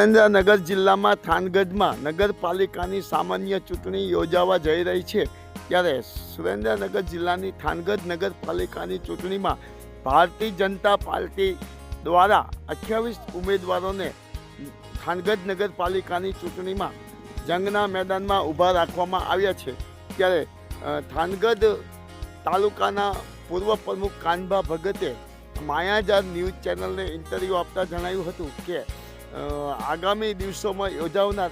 સુરેન્દ્રનગર જિલ્લામાં થાનગઢમાં નગરપાલિકાની સામાન્ય ચૂંટણી યોજાવા જઈ રહી છે. ત્યારે સુરેન્દ્રનગર જિલ્લાની થાનગઢ નગરપાલિકાની ચૂંટણીમાં ભારતીય જનતા પાર્ટી દ્વારા અઠ્યાવીસ ઉમેદવારોને થાનગઢ નગરપાલિકાની ચૂંટણીમાં જંગના મેદાનમાં ઊભા રાખવામાં આવ્યા છે. ત્યારે થાનગઢ તાલુકાના પૂર્વ પ્રમુખ કાનભા ભગતે માયાજાર ન્યૂઝ ચેનલને ઇન્ટરવ્યૂ આપતા જણાવ્યું હતું કે આગામી દિવસોમાં યોજાવનાર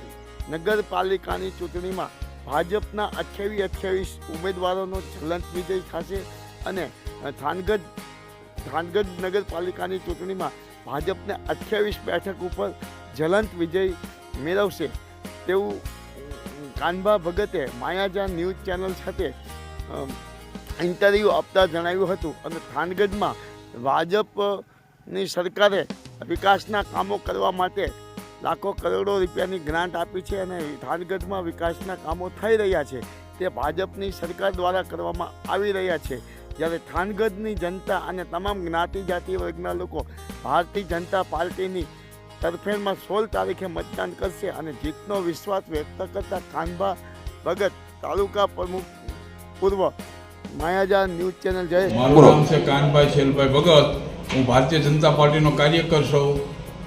નગરપાલિકાની ચૂંટણીમાં ભાજપના અઠ્યાવીસ અઠ્યાવીસ ઉમેદવારોનો જ્વલંત વિજય થશે અને થાનગઢ થાનગઢ નગરપાલિકાની ચૂંટણીમાં ભાજપને અઠ્યાવીસ બેઠક ઉપર જ્વલંત વિજય મેળવશે. તેવું કાનભા ભગતે માયાજા ન્યૂઝ ચેનલ સાથે ઇન્ટરવ્યૂ આપતા જણાવ્યું હતું અને થાનગઢમાં ભાજપની સરકારે વિકાસના કામો કરવા માટે લાખો કરોડો રૂપિયાની ગ્રાન્ટ આપી છે અને થાનગઢમાં વિકાસના કામો થઈ રહ્યા છે. તે ભાજપની સરકાર દ્વારા કરવામાં આવી રહ્યા છે. જ્યારે થાનગઢની જનતા અને તમામ જ્ઞાતિ જાતિ વર્ગના લોકો ભારતીય જનતા પાર્ટીની તરફેણમાં સોળ તારીખે મતદાન કરશે અને જીતનો વિશ્વાસ વ્યક્ત કરતા ખાનભા ભગત તાલુકા પ્રમુખ પૂર્વ માયાજા ન્યૂઝ ચેનલ જય. છે કાનભાઈ ભગત. હું ભારતીય જનતા પાર્ટીનો કાર્યકર છું.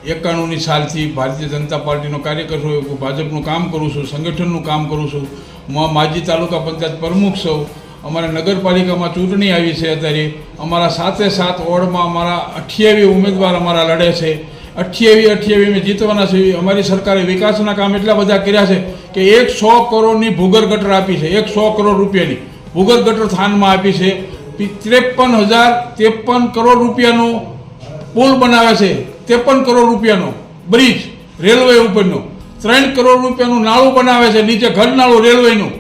એકાણુંની સાલથી ભારતીય જનતા પાર્ટીનો કાર્યકર છું. હું ભાજપનું કામ કરું છું, સંગઠનનું કામ કરું છું. હું માજી તાલુકા પંચાયત પ્રમુખ છું. અમારા નગરપાલિકામાં ચૂંટણી આવી છે અત્યારે. અમારા સાતે સાત વોર્ડમાં અમારા અઠ્યાવીસ ઉમેદવાર અમારા લડે છે. અઠ્યાવી અઠ્યાવી અમે જીતવાના છે અમારી સરકારે વિકાસના કામ એટલા બધા કર્યા છે કે એક સો કરોડની ભૂગર ગટર આપી છે. એક સો કરોડ રૂપિયાની ભૂગર ગટર થાનમાં આપી છે. ત્રેપન હજાર ત્રેપન કરોડ રૂપિયાનું પુલ બનાવે છે. ત્રેપન કરોડ રૂપિયાનો. બ્રિજ, રેલવે ઉપરનો. ત્રણ કરોડ રૂપિયાનું નાળું બનાવે છે. નીચે ઘર નાળું રેલવેનું.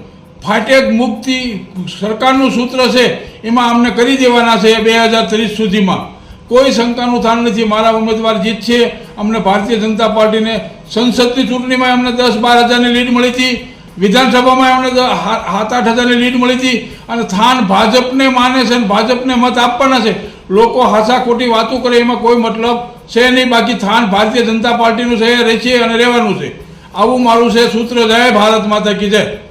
ફાટેક મુક્તિ સરકારનું સૂત્ર છે. એમાં અમને કરી દેવાના છે બે હજાર ત્રીસ સુધીમાં. કોઈ શંકાનું સ્થાન નથી. મારા ઉમેદવાર જીતશે અમને ભારતીય જનતા પાર્ટીને સંસદની ચૂંટણીમાં અમને દસ બાર હજારની લીડ મળી હતી. વિધાનસભામાં હા- સાત આઠ હજારની લીડ મળી હતી અને થાન ભાજપને માને છે અને ભાજપને મત આપવાના છે. લોકો હાસા ખોટી વાતો કરે, એમાં કોઈ મતલબ છે નહીં. બાકી થાન ભારતીય જનતા પાર્ટીનું છે એ રહેશે અને રહેવાનું છે. આવું મારું છે સૂત્ર. જય ભારત માતા કી જય.